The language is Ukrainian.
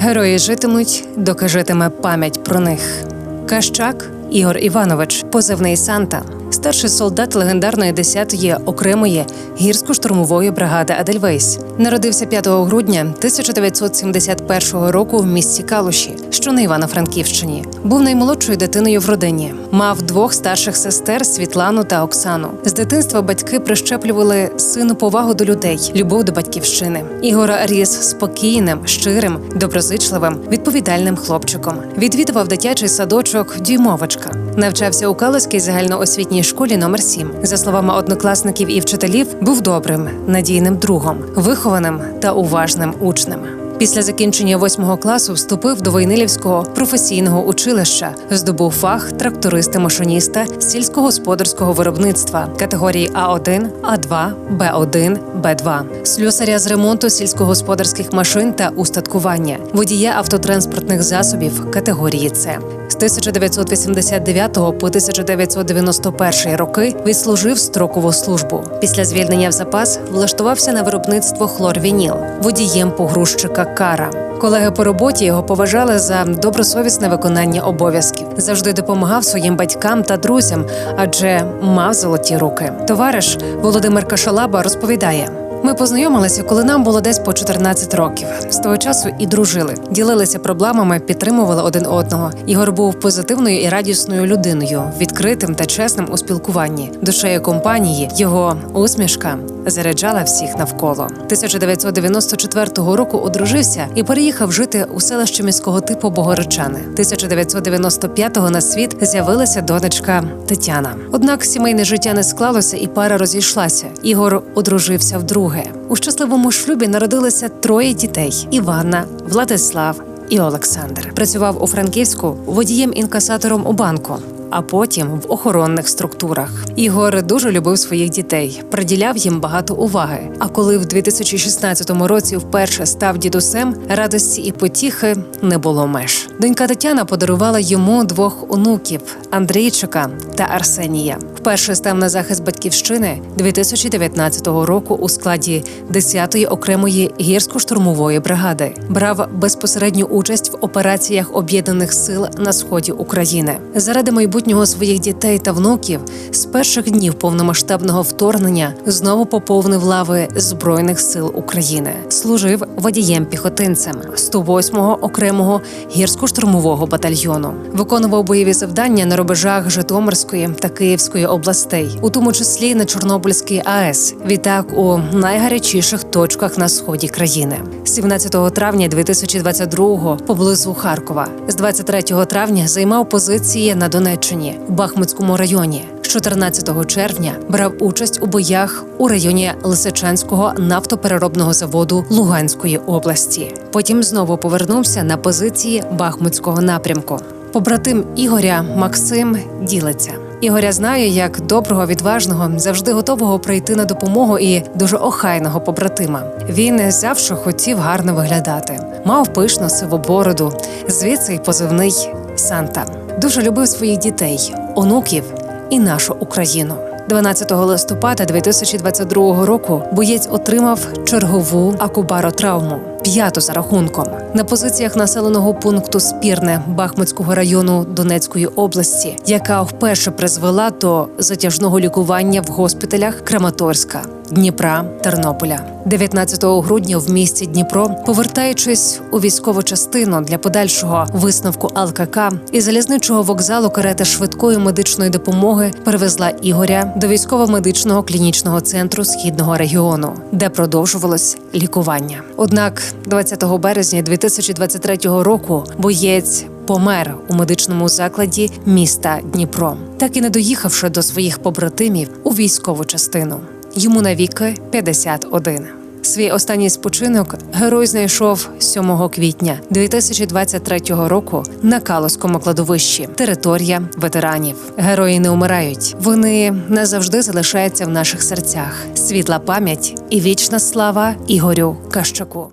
Герої житимуть, доки житиме пам'ять про них. Кащак Ігор Іванович, позивний Санта, старший солдат легендарної 10-ї окремої гірсько-штурмової бригади Адельвейс. Народився 5 грудня 1971 року в місті Калуші, що на Івано-Франківщині. Був наймолодшою дитиною в родині. Мав двох старших сестер Світлану та Оксану. З дитинства батьки прищеплювали сину повагу до людей, любов до батьківщини. Ігор ріс спокійним, щирим, доброзичливим, відповідальним хлопчиком. Відвідував дитячий садочок Дюймовочка. Навчався у Калузькій загальноосвітній школі номер 7 За словами однокласників і вчителів, був добрим, надійним другом, вихованим та уважним учнем. Після закінчення восьмого класу вступив до Войнилівського професійного училища, здобув фах тракториста-машиніста сільськогосподарського виробництва категорії А1, А2, Б1, Б2, слюсаря з ремонту сільськогосподарських машин та устаткування, водія автотранспортних засобів категорії С. З 1989 по 1991 роки відслужив строкову службу. Після звільнення в запас влаштувався на виробництво хлорвініл водієм погрузчика Кара. Колеги по роботі його поважали за добросовісне виконання обов'язків. Завжди допомагав своїм батькам та друзям, адже мав золоті руки. Товариш Володимир Кашалаба розповідає. Ми познайомилися, коли нам було десь по 14 років. З того часу і дружили, ділилися проблемами, підтримували один одного. Ігор був позитивною і радісною людиною, відкритим та чесним у спілкуванні. Душею компанії його усмішка заряджала всіх навколо. 1994 року одружився і переїхав жити у селище міського типу Богородчани. 1995-го на світ з'явилася донечка Тетяна. Однак сімейне життя не склалося, і пара розійшлася. Ігор одружився вдруге. У щасливому шлюбі народилося троє дітей: Іванна, Владислав і Олександр. Працював у Франківську водієм-інкасатором у банку. А потім в охоронних структурах Ігор дуже любив своїх дітей, приділяв їм багато уваги. А коли в 2016 році вперше став дідусем, радості і потіхи не було меж. Донька Тетяна подарувала йому двох онуків Андрійчика та Арсенія. Вперше став на захист батьківщини 2019 року у складі 10-ї окремої гірсько-штурмової бригади. Брав безпосередню участь в операціях об'єднаних сил на сході України. Заради майбутнього своїх дітей та внуків з перших днів повномасштабного вторгнення знову поповнив лави збройних сил України. Служив водієм піхотинцем 108-го окремого гірсько-штурмового батальйону. Виконував бойові завдання на рубежах Житомирської та Київської областей, у тому числі на Чорнобильській АЕС. Відтак у найгарячіших точках на сході країни. 17 травня 2022-го поблизу Харкова. З 23 травня займав позиції на Донеччині в Бахмутському районі. 14 червня брав участь у боях у районі Лисичанського нафтопереробного заводу Луганської області. Потім знову повернувся на позиції Бахмутського напрямку. Побратим Ігоря Максим ділиться. Ігоря знає як доброго, відважного, завжди готового прийти на допомогу і дуже охайного побратима. Він завжди хотів гарно виглядати, мав пишну сиву бороду, звідси й позивний Санта. Дуже любив своїх дітей, онуків і нашу Україну. 12 листопада 2022 року боєць отримав чергову акубаротравму, п'яту за рахунком. На позиціях населеного пункту Спірне Бахмутського району Донецької області, яка вперше призвела до затяжного лікування в госпіталях Краматорська. Дніпра, Тернополя, 19 грудня в місті Дніпро, повертаючись у військову частину для подальшого висновку АЛКК і залізничого вокзалу карета швидкої медичної допомоги перевезла Ігоря до військово-медичного клінічного центру східного регіону, де продовжувалось лікування. Однак, 20 березня 2023 року боєць. Помер у медичному закладі міста Дніпро, так і не доїхавши до своїх побратимів у військову частину. Йому навіки 51. Свій останній спочинок герой знайшов 7 квітня 2023 року на Калоському кладовищі. Територія ветеранів. Герої не умирають. Вони назавжди залишаються в наших серцях. Світла пам'ять і вічна слава Ігорю Кащаку.